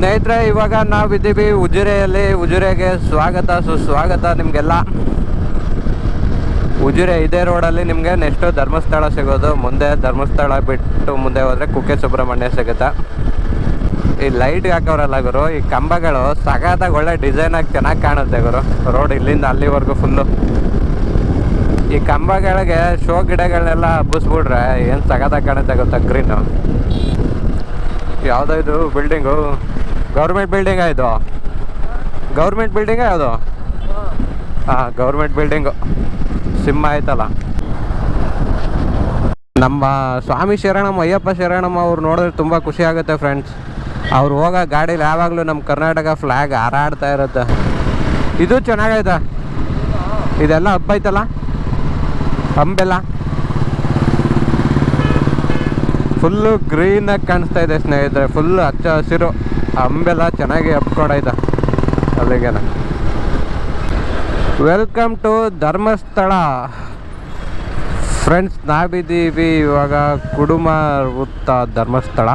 ಸ್ನೇಹಿತರೆ, ಇವಾಗ ನಾವು ಇದ್ದೀವಿ ಉಜಿರೆಯಲ್ಲಿ. ಉಜಿರೆಗೆ ಸ್ವಾಗತ. ಸುಸ್ವಾಗತ ನಿಮಗೆಲ್ಲ. ಉಜಿರೆ ಇದೇ ರೋಡಲ್ಲಿ ನಿಮಗೆ ನೆಕ್ಸ್ಟು ಧರ್ಮಸ್ಥಳ ಸಿಗೋದು. ಮುಂದೆ ಧರ್ಮಸ್ಥಳ ಬಿಟ್ಟು ಮುಂದೆ ಹೋದರೆ ಕುಕ್ಕೆ ಸುಬ್ರಹ್ಮಣ್ಯ ಸಿಗುತ್ತೆ. ಈ ಲೈಟ್ ಹಾಕೋರಲ್ಲ ಗುರು, ಈ ಕಂಬಗಳು ಸಗತ್ತಾಗಿ ಒಳ್ಳೆ ಡಿಸೈನ್ ಆಗಿ ಚೆನ್ನಾಗಿ ಕಾಣುತ್ತೆ ಗುರು. ರೋಡ್ ಇಲ್ಲಿಂದ ಅಲ್ಲಿವರೆಗೂ ಫುಲ್ಲು. ಈ ಕಂಬಗಳಿಗೆ ಶೋ ಗಿಡಗಳನ್ನೆಲ್ಲ ಹಬ್ಬಿಸ್ಬಿಟ್ರೆ ಏನು ಸಗತ್ತಾಗಿ ಕಾಣುತ್ತೆ ಗೊತ್ತಾ ಗ್ರೀನು? ಯಾವುದೋ ಇದು ಬಿಲ್ಡಿಂಗು. ಗೌರ್ಮೆಂಟ್ ಬಿಲ್ಡಿಂಗ ಇದು? ಗೌರ್ಮೆಂಟ್ ಬಿಲ್ಡಿಂಗ ಯಾವುದು ಹಾಂ, ಗೌರ್ಮೆಂಟ್ ಬಿಲ್ಡಿಂಗು ಸಿಂಹ ಆಯ್ತಲ್ಲ. ನಮ್ಮ ಸ್ವಾಮಿ ಶರಣಮ್ಮ, ಅಯ್ಯಪ್ಪ ಶರಣಮ್ಮ ಅವ್ರು ನೋಡಿದ್ರೆ ತುಂಬ ಖುಷಿ ಆಗುತ್ತೆ ಫ್ರೆಂಡ್ಸ್ ಅವ್ರು ಹೋಗೋ ಗಾಡೀಲಿ ಯಾವಾಗಲೂ ನಮ್ಮ ಕರ್ನಾಟಕ ಫ್ಲ್ಯಾಗ್ ಹಾರಾಡ್ತಾ ಇರುತ್ತೆ. ಇದು ಚೆನ್ನಾಗೈತೆ? ಇದೆಲ್ಲ ಹಬ್ಬ ಐತಲ್ಲ ಹಂಬೆಲ್ಲ? ಫುಲ್ಲು ಗ್ರೀನಾಗಿ ಕಾಣಿಸ್ತಾ ಇದೆ ಸ್ನೇಹಿತರೆ. ಫುಲ್ಲು ಹಚ್ಚ ಹಸಿರು. ಅಂಬೆಲ್ಲ ಚೆನ್ನಾಗಿ ಹಬ್ಕೊಂಡೈತೆ ಅಲ್ಲಿಗೆನ. Welcome to Dharmasthala. ಫ್ರೆಂಡ್ಸ್ ನಾವಿದ್ದೀವಿ ಇವಾಗ ಕುಡುಮ ವೃತ್ತ Dharmasthala.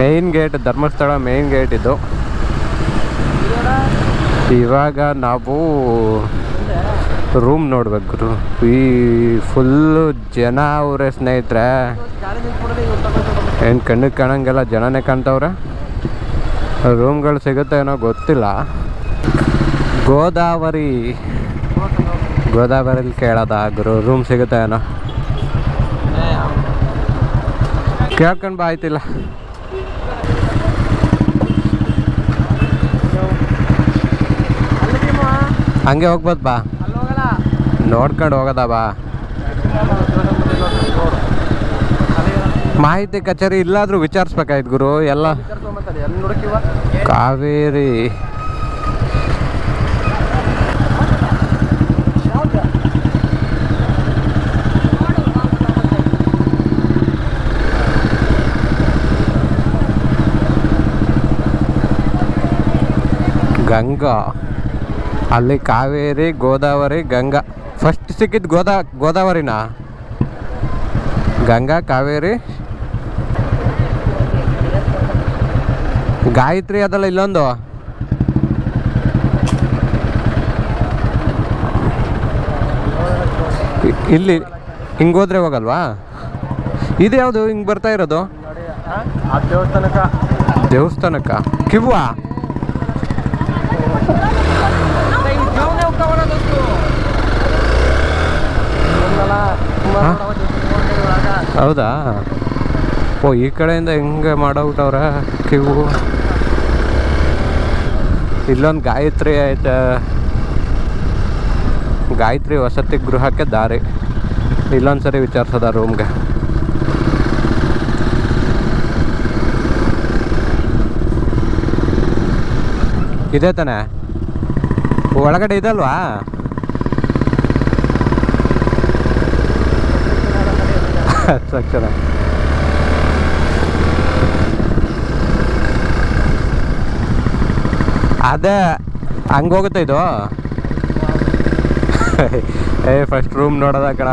Main gate Dharmasthala main gate ಇದು. ಇವಾಗ ನಾವು ರೂಮ್ ನೋಡ್ಬೇಕು ಈ ಫುಲ್ಲು ಜನ ಅವರೇ ಸ್ನೇಹಿತರೆ. ಏನು ಕಣ್ಣಿಗೆ ಕಾಣಂಗೆಲ್ಲ, ಜನನೇ ಕಾಣ್ತವ್ರೆ. ರೂಮ್ಗಳು ಸಿಗುತ್ತೆ ಏನೋ ಗೊತ್ತಿಲ್ಲ. ಗೋದಾವರಿ. ಗೋದಾವರಿಲಿ ಕೇಳೋದ ಗುರು ರೂಮ್ ಸಿಗುತ್ತೆ ಏನೋ? ಕೇಳ್ಕೊಂಡು ಬಾ ಆಯ್ತಿಲ್ಲ. ಹಂಗೆ ಹೋಗ್ಬೋದು ಬಾ. ನೋಡ್ಕೊಂಡು ಹೋಗೋದ ಬಾ. ಮಾಹಿತಿ ಕಚೇರಿ ಇಲ್ಲಾದರೂ ವಿಚಾರಿಸ್ಬೇಕಾಯ್ತು ಗುರು ಎಲ್ಲ. ಕಾವೇರಿ. ಗಂಗಾ. ಅಲ್ಲಿ ಕಾವೇರಿ ಗೋದಾವರಿ ಗಂಗಾ. ಫಸ್ಟ್ ಸಿಕ್ಕಿದ್ದು ಗೋದಾ ಗೋದಾವರಿನಾ? ಗಂಗಾ ಕಾವೇರಿ. ಗಾಯತ್ರಿ ಅದಲ್ಲ ಇಲ್ಲೊಂದು? ಇಲ್ಲಿ ಹಿಂಗೆ ಹೋದ್ರೆ ಹೋಗಲ್ವಾ? ಇದು ಯಾವುದು? ಹಿಂಗೆ ಬರ್ತಾ ಇರೋದು? ದೇವಸ್ಥಾನಕ್ಕ. ದೇವಸ್ಥಾನಕ್ಕ. ಕಿವ್ವಾ ಹಾ? ಹೌದಾ? ಓ, ಈ ಕಡೆಯಿಂದ ಹೆಂಗೆ ಮಾಡೋಗ್ಬಿಟ್ಟವ್ರ? ಕಿವು ಇಲ್ಲೊಂದು ಗಾಯತ್ರಿ ಐತೆ. ಗಾಯತ್ರಿ ವಸತಿ ಗೃಹಕ್ಕೆ ದಾರಿ. ಇಲ್ಲೊಂದು ಸರಿ ವಿಚಾರಿಸೋದ ರೂಮ್ಗೆ. ಇದೆ ತಾನೆ? ಒಳಗಡೆ ಇದಲ್ವಾ? ಅಕ್ಷರ ಅದೇ ಹಂಗೆ ಹೋಗುತ್ತೆ ಇದು? ಏ ಫಸ್ಟ್ ರೂಮ್ ನೋಡೋದ ಕಣ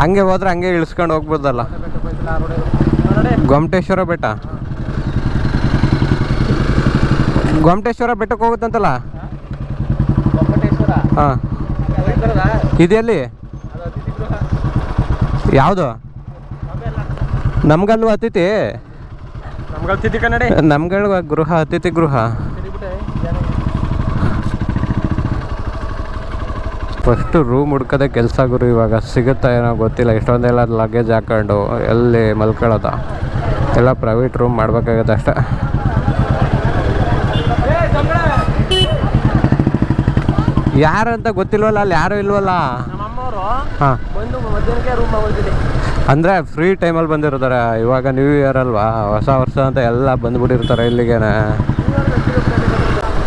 ಹಂಗೆ ಹೋದ್ರೆ ಹಂಗೆ ಇಳಿಸ್ಕೊಂಡು ಹೋಗ್ಬೋದಲ್ಲ. ಗೊಮಟೇಶ್ವರ ಬೆಟ್ಟ. ಗೊಮಟೇಶ್ವರ ಬೆಟ್ಟಕ್ಕೆ ಹೋಗುತ್ತಂತಲ್ಲ? ಹಾಂ. ಇದೆಲ್ಲಿ ಯಾವುದು ನಮ್ಗಲ್ವ ಅತಿಥಿ ನಮ್ಗಳ ಗೃಹ ಅತಿಥಿ ಗೃಹ ಫಸ್ಟು ರೂಮ್ ಹುಡ್ಕೋದೆ ಕೆಲಸ ಗುರು ಇವಾಗ ಸಿಗುತ್ತಾ ಏನೋ ಗೊತ್ತಿಲ್ಲ ಇಷ್ಟೊಂದೆಲ್ಲ ಲಗೇಜ್ ಹಾಕೊಂಡು ಎಲ್ಲಿ ಮಲ್ಕೊಳ್ಳೋದ ಎಲ್ಲ ಪ್ರೈವೇಟ್ ರೂಮ್ ಮಾಡ್ಬೇಕಾಗತ್ತೆ ಅಷ್ಟೇ ಯಾರಂತ ಗೊತ್ತಿಲ್ವಲ್ಲ ಅಲ್ಲಿ ಯಾರು ಇಲ್ವಲ್ಲ? ಹಾಂ. ಅಂದರೆ ಫ್ರೀ ಟೈಮಲ್ಲಿ ಬಂದಿರ್ತಾರೆ. ಇವಾಗ ನ್ಯೂ ಇಯರ್ ಅಲ್ವಾ? ಹೊಸ ವರ್ಷ ಅಂತ ಎಲ್ಲ ಬಂದ್ಬಿಟ್ಟಿರ್ತಾರೆ ಇಲ್ಲಿಗೇನೆ.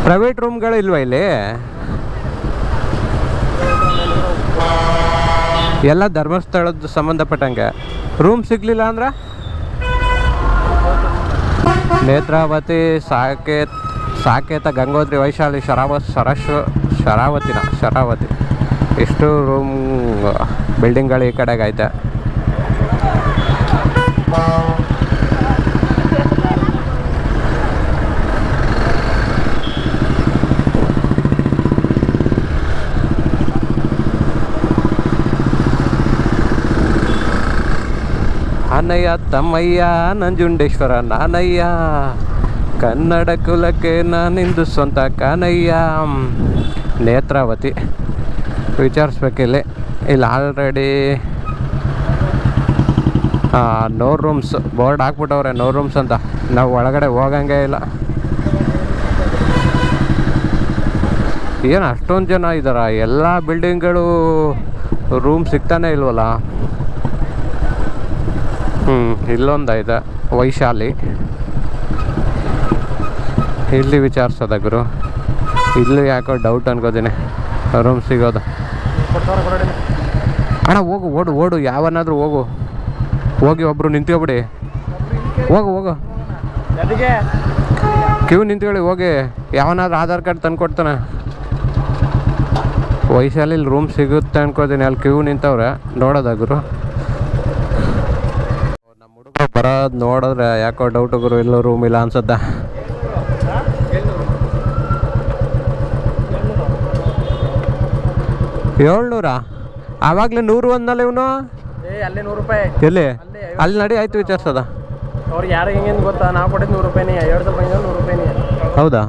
ಪ್ರೈವೇಟ್ ರೂಮ್ಗಳು ಇಲ್ವಾ ಇಲ್ಲಿ? ಎಲ್ಲ ಧರ್ಮಸ್ಥಳದ ಸಂಬಂಧಪಟ್ಟಂಗೆ. ರೂಮ್ ಸಿಗ್ಲಿಲ್ಲ ಅಂದ್ರೆ? ನೇತ್ರಾವತಿ ಸಾಕೇತ್ ಸಾಕೇತ ಗಂಗೋತ್ರಿ ವೈಶಾಲಿ ಶರಾವ ಸರಸ್ವ ಶರಾವತಿನ ಶರಾವತಿ. ಇಷ್ಟು ರೂಮ್ ಬಿಲ್ಡಿಂಗ್ಗಳು ಈ ಕಡೆಗೆ ಐತೆ. ಅನಯ್ಯ ತಮ್ಮಯ್ಯ ನಂಜುಂಡೇಶ್ವರ, ನಾನಯ್ಯ. ಕನ್ನಡ ಕುಲಕ್ಕೆ ನಾನಿಂದು ಸ್ವಂತ ಕಾನಯ್ಯ. ನೇತ್ರಾವತಿ. ವಿಚಾರಿಸ್ಬೇಕಿಲ್ಲಿ. ಇಲ್ಲಿ ಆಲ್ರೆಡಿ ನೋ ರೂಮ್ಸ್ ಬೋರ್ಡ್ ಹಾಕ್ಬಿಟ್ಟವ್ರೆ ನೋ ರೂಮ್ಸ್ ಅಂತ. ನಾವು ಒಳಗಡೆ ಹೋಗಂಗೆ ಇಲ್ಲ. ಏನು ಅಷ್ಟೊಂದು ಜನ ಇದ್ದಾರ ಎಲ್ಲ ಬಿಲ್ಡಿಂಗ್ಗಳು ರೂಮ್ ಸಿಗ್ತಾನೆ ಇಲ್ವಲ್ಲ? ಹ್ಞೂ ಇಲ್ಲೊಂದು ಇದೆ, ವೈಶಾಲಿ. ಇಲ್ಲಿ ವಿಚಾರಿಸೋದ ಗುರು. ಇಲ್ಲಿ ಯಾಕೋ ಡೌಟ್ ಅನ್ಕೋತೀನಿ. ರೂಮ್ ಸಿಗೋದು. ಅಣ್ಣ, ಹೋಗು, ಓಡು ಓಡು, ಯಾವನಾದ್ರೂ ಹೋಗು. ಹೋಗಿ ಒಬ್ರು ನಿಂತ್ಕೊಬಿಡಿ. ಹೋಗು ಹೋಗು. ಕ್ಯೂ ನಿಂತ್ಕೊಳ್ಳಿ, ಹೋಗಿ. ಯಾವನಾದ್ರೂ ಆಧಾರ್ ಕಾರ್ಡ್ ತಂದು ಕೊಡ್ತಾನೆ ಇಲ್ಲಿ ರೂಮ್ ಸಿಗುತ್ತೆ ಅನ್ಕೋತೀನಿ. ಅಲ್ಲಿ ಕ್ಯೂ ನಿಂತವ್ರೆ. ನೋಡೋದ ಗುರು. ನಮ್ಮ ಹುಡುಗ ಬರೋದು ನೋಡಿದ್ರೆ ಯಾಕೋ ಡೌಟ್ ಗುರು ಎಲ್ಲೋ ರೂಮ್ ಇಲ್ಲ ಅನ್ಸುತ್ತೆ. ಏಳ್ನೂರ? ಆವಾಗಲೇ ನೂರು ಒಂದಲ್ಲ ಇವನು? ಅಲ್ಲೇ ನೂರು ರೂಪಾಯಿ. ಎಲ್ಲಿ? ಅಲ್ಲಿ ನಡಿ ಆಯ್ತು ವಿಚಾರಿಸೋದ. ಅವ್ರಿಗೆ ಯಾರು ಹೆಂಗೆ ಗೊತ್ತಾ? ನಾವು ಕೊಟ್ಟಿದ್ದು ನೂರು ರೂಪಾಯಿನೇ. ಎರಡು ಸಾವಿರ ನೂರು ರೂಪಾಯಿನೇ. ಹೌದಾ?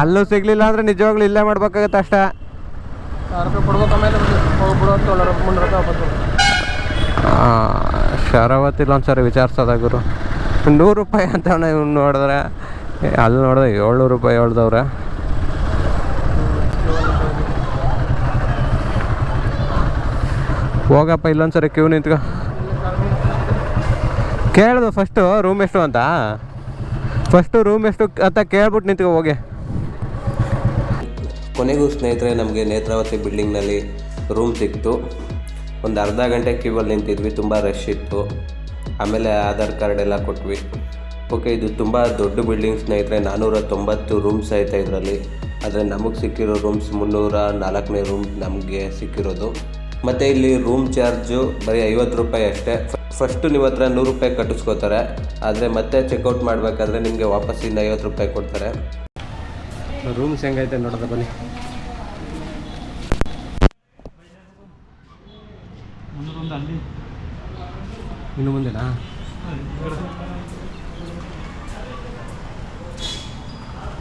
ಅಲ್ಲೂ ಸಿಗ್ಲಿಲ್ಲ ಅಂದ್ರೆ ನಿಜವಾಗ್ಲೂ ಇಲ್ಲೇ ಮಾಡ್ಬೇಕಾಗತ್ತೆ ಅಷ್ಟೇ. ಕೊಡು. ಶರಾವತಿಲಿ ಒಂದ್ಸರಿ ವಿಚಾರಿಸೋದ ಗುರು. ನೂರು ರೂಪಾಯಿ ಅಂತ ಇವ್ನು ನೋಡಿದ್ರೆ ಅಲ್ಲಿ ನೋಡಿದ್ರೆ ಏಳ್ನೂರು ರೂಪಾಯಿ ಹೇಳ್ದವ್ರೆ. ಹೋಗಪ್ಪ ಇಲ್ಲೊಂದ್ಸರಿ ಕ್ಯೂ ನಿಂತ್ಕ. ಕೇಳ್ದು ಫಸ್ಟು ರೂಮ್ ಎಷ್ಟು ಅಂತ? ಫಸ್ಟು ರೂಮ್ ಎಷ್ಟು ಅಂತ ಕೇಳ್ಬಿಟ್ಟು ನಿಂತ್ಕೊ, ಹೋಗಿ. ಕೊನೆಗೂ ಸ್ನೇಹಿತರೆ, ನಮಗೆ ನೇತ್ರಾವತಿ ಬಿಲ್ಡಿಂಗ್ನಲ್ಲಿ ರೂಮ್ ಸಿಕ್ತು. ಒಂದು ಅರ್ಧ ಗಂಟೆ ಕ್ಯೂವಲ್ಲಿ ನಿಂತಿದ್ವಿ, ತುಂಬ ರಶ್ ಇತ್ತು. ಆಮೇಲೆ ಆಧಾರ್ ಕಾರ್ಡ್ ಎಲ್ಲ ಕೊಟ್ವಿ. ಓಕೆ ಇದು ತುಂಬ ದೊಡ್ಡ ಬಿಲ್ಡಿಂಗ್ ಸ್ನೇಹಿತರೆ ನಾನ್ನೂರ ತೊಂಬತ್ತು ರೂಮ್ಸ್ ಐತೆ ಇದರಲ್ಲಿ. ಆದರೆ ನಮಗೆ ಸಿಕ್ಕಿರೋ ರೂಮ್ಸ್ ಮುನ್ನೂರ ನಾಲ್ಕನೇ ರೂಮ್ ನಮಗೆ ಸಿಕ್ಕಿರೋದು. ಮತ್ತು ಇಲ್ಲಿ ರೂಮ್ ಚಾರ್ಜು ಬರೀ ಐವತ್ತು ರೂಪಾಯಿ ಅಷ್ಟೇ. ಫಸ್ಟು ನಿಮ್ಮ ಹತ್ರ ನೂರು ರೂಪಾಯಿ ಕಟ್ಟಿಸ್ಕೋತಾರೆ. ಆದರೆ ಮತ್ತೆ ಚೆಕ್ಔಟ್ ಮಾಡಬೇಕಾದ್ರೆ ನಿಮಗೆ ವಾಪಸ್ ಇನ್ನು ಐವತ್ತು ರೂಪಾಯಿ ಕೊಡ್ತಾರೆ. ರೂಮ್ಸ್ ಹೆಂಗೈತೆ ನೋಡೋದ ಬನ್ನಿ. ಇನ್ನು ಮುಂದೆನಾ?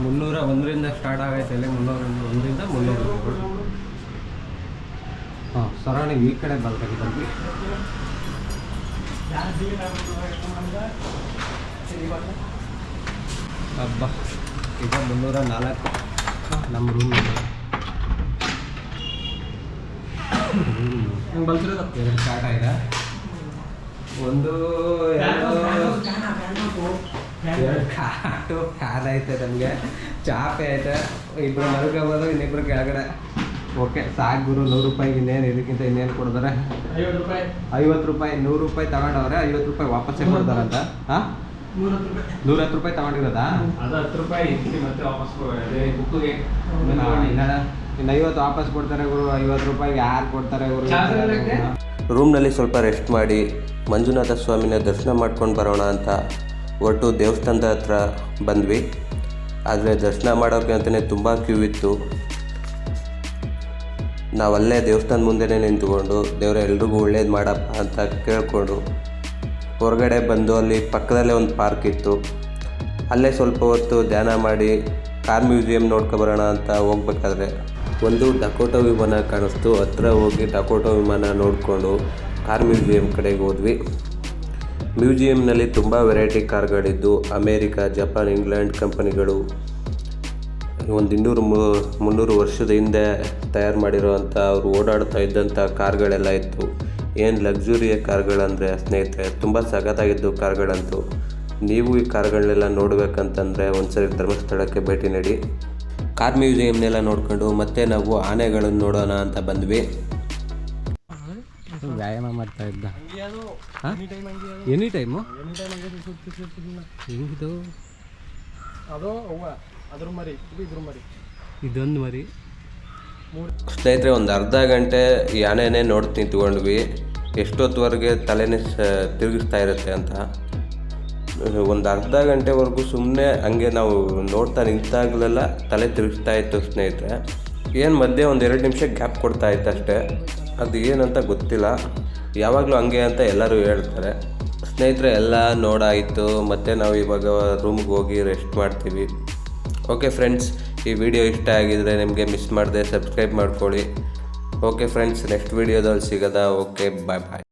ಮುನ್ನೂರ ಒಂದರಿಂದ ಸ್ಟಾರ್ಟ್ ಆಗೈತೆ ಅಲ್ಲಿ ಮುನ್ನೂರ ಒಂದರಿಂದ ಮುನ್ನೂರ ಹಾಂ ಈ ಕಡೆ ಬರ್ಬೇಕಿದ್ದಲ್ಲಿ ಹಬ್ಬ ಈಗ ಮುನ್ನೂರ ನಾಲ್ಕು. ನಮ್ಮ ರೂಮ್ ಹಿಂಗೆ ಬಲ್ತಿರೋದು? ಎರಡು ಸ್ಟಾರ್ಟ್ ಆಗಿದೆ ಒಂದು ಎರಡು ಕಾಟು ಫ್ಯಾನ್ ಐತೆ ನಮಗೆ. ಚಾಪೆ ಐತೆ ಇಬ್ರು ಮಲ್ಕೋಬೋದು ಇನ್ನಿಬ್ರು ಕೆಳಗಡೆ. ಓಕೆ ಸಾಕು ಗುರು ನೂರು ರೂಪಾಯಿಗೆ ಇನ್ನೇನು ಇದಕ್ಕಿಂತ ಇನ್ನೇನು ಕೊಡ್ತಾರೆ? ಐವತ್ತು ರೂಪಾಯಿ. ನೂರು ರೂಪಾಯಿ ತಗೊಂಡವ್ರೆ ಐವತ್ತು ರೂಪಾಯಿ ವಾಪಸ್ಸೇ ಕೊಡ್ತಾರಂತ? ಹಾಂ? ನೂರ ಹತ್ತು ರೂಪಾಯಿ ತಗೊಂಡಿರೋದಾ? ಅದು ಹತ್ತು ರೂಪಾಯಿ ಇಟ್ಟು ಮತ್ತೆ ವಾಪಸ್ ಅದೇ ಬುಕ್ಕಿಗೆ. ಇನ್ನು ಐವತ್ತು ವಾಪಸ್ ಕೊಡ್ತಾರೆ ಗುರು ಐವತ್ತು ರೂಪಾಯಿಗೆ ಯಾರು ಕೊಡ್ತಾರೆ ಗುರು? ರೂಮ್ನಲ್ಲಿ ಸ್ವಲ್ಪ ರೆಸ್ಟ್ ಮಾಡಿ ಮಂಜುನಾಥ ಸ್ವಾಮಿನ ದರ್ಶನ ಮಾಡ್ಕೊಂಡು ಬರೋಣ ಅಂತ ಒಟ್ಟು ದೇವಸ್ಥಾನದ ಹತ್ರ ಬಂದ್ವಿ. ಆದರೆ ದರ್ಶನ ಮಾಡೋಕ್ಕೆ ಅಂತಲೇ ತುಂಬ ಕ್ಯೂ ಇತ್ತು. ನಾವು ಅಲ್ಲೇ ದೇವಸ್ಥಾನ ಮುಂದೆನೇ ನಿಂತ್ಕೊಂಡು ದೇವರ, ಎಲ್ರಿಗೂ ಒಳ್ಳೇದು ಮಾಡಪ್ಪ ಅಂತ ಕೇಳಿಕೊಂಡು ಹೊರಗಡೆ ಬಂದು ಅಲ್ಲಿ ಪಕ್ಕದಲ್ಲೇ ಒಂದು ಪಾರ್ಕ್ ಇತ್ತು. ಅಲ್ಲೇ ಸ್ವಲ್ಪ ಹೊತ್ತು ಧ್ಯಾನ ಮಾಡಿ ಕಾರ್ ಮ್ಯೂಸಿಯಂ ನೋಡ್ಕೊಬರೋಣ ಅಂತ ಹೋಗ್ಬೇಕಾದ್ರೆ ಒಂದು ಡಕೋಟೋ ವಿಮಾನ ಕಾಣಿಸ್ತು. ಹತ್ರ ಹೋಗಿ ಡಕೋಟೋ ವಿಮಾನ ನೋಡಿಕೊಂಡು ಕಾರ್ ಮ್ಯೂಸಿಯಂ ಕಡೆಗೆ ಹೋದ್ವಿ. ಮ್ಯೂಸಿಯಂನಲ್ಲಿ ತುಂಬ ವೆರೈಟಿ ಕಾರ್ಗಳಿದ್ದು, ಅಮೇರಿಕಾ, ಜಪಾನ್, ಇಂಗ್ಲೆಂಡ್ ಕಂಪನಿಗಳು ಒಂದು ಇನ್ನೂರು ಮು- ಮುನ್ನೂರು ವರ್ಷದ ಹಿಂದೆ ತಯಾರು ಮಾಡಿರೋವಂಥ ಅವರು ಓಡಾಡ್ತಾ ಇದ್ದಂಥ ಕಾರ್ಗಳೆಲ್ಲ ಇತ್ತು. ಏನು ಲಕ್ಸುರಿಯ ಕಾರ್ಗಳಂದರೆ ಸ್ನೇಹಿತರೆ ತುಂಬ ಸಖತ್ತಾಗಿದ್ದು ಕಾರ್ಗಳಂತೂ. ನೀವು ಈ ಕಾರ್ಗಳನ್ನೆಲ್ಲ ನೋಡಬೇಕಂತಂದರೆ ಒಂದ್ಸರಿ ಧರ್ಮಸ್ಥಳಕ್ಕೆ ಭೇಟಿ ನೀಡಿ. ಕಾರ್ ಮ್ಯೂಸಿಯಂನೆಲ್ಲ ನೋಡಿಕೊಂಡು ಮತ್ತೆ ನಾವು ಆನೆಗಳನ್ನು ನೋಡೋಣ ಅಂತ ಬಂದ್ವಿ. ವ್ಯಾಯಾಮ ಮಾಡ್ತಾ ಇದ್ದ. ಎನಿ ಟೈಮು ಹೆಂಗಿದು ಅದು ಅದ್ರ ಮರಿ ಇದು ಇದ್ರ ಮರಿ. ಇದೊಂದು ಮರಿ. ಸ್ನೇಹಿತರೆ ಒಂದು ಅರ್ಧ ಗಂಟೆ ಈ ಆನೆನೇ ನೋಡಿ ನಿಂತ್ಕೊಂಡ್ವಿ ಎಷ್ಟೊತ್ತುವರೆಗೆ ತಲೆನೇ ಸ ತಿರುಗಿಸ್ತಾ ಇರುತ್ತೆ ಅಂತ. ಒಂದು ಅರ್ಧ ಗಂಟೆವರೆಗೂ ಸುಮ್ಮನೆ ಹಂಗೆ ನಾವು ನೋಡ್ತಾ ನಿಂತಾಗಲೆಲ್ಲ ತಲೆ ತಿರುಗಿಸ್ತಾ ಇತ್ತು ಸ್ನೇಹಿತರೆ. ಏನು ಮಧ್ಯೆ ಒಂದು ಎರಡು ನಿಮಿಷ ಗ್ಯಾಪ್ ಕೊಡ್ತಾ ಇತ್ತು ಅಷ್ಟೇ. ಅದು ಏನಂತ ಗೊತ್ತಿಲ್ಲ. ಯಾವಾಗಲೂ ಹಂಗೆ ಅಂತ ಎಲ್ಲರೂ ಹೇಳ್ತಾರೆ. ಸ್ನೇಹಿತರೆ ಎಲ್ಲ ನೋಡಾಯಿತು. ಮತ್ತು ನಾವು ಇವಾಗ ರೂಮ್ಗೆ ಹೋಗಿ ರೆಸ್ಟ್ ಮಾಡ್ತೀವಿ. ಓಕೆ ಫ್ರೆಂಡ್ಸ್ ಈ ವಿಡಿಯೋ ಇಷ್ಟ ಆಗಿದರೆ ನಿಮಗೆ ಮಿಸ್ ಮಾಡದೆ ಸಬ್ಸ್ಕ್ರೈಬ್ ಮಾಡ್ಕೊಳ್ಳಿ. ಓಕೆ ಫ್ರೆಂಡ್ಸ್ ನೆಕ್ಸ್ಟ್ ವೀಡಿಯೋದಲ್ಲಿ ಸಿಗೋದಾ. ಓಕೆ ಬಾಯ್ ಬಾಯ್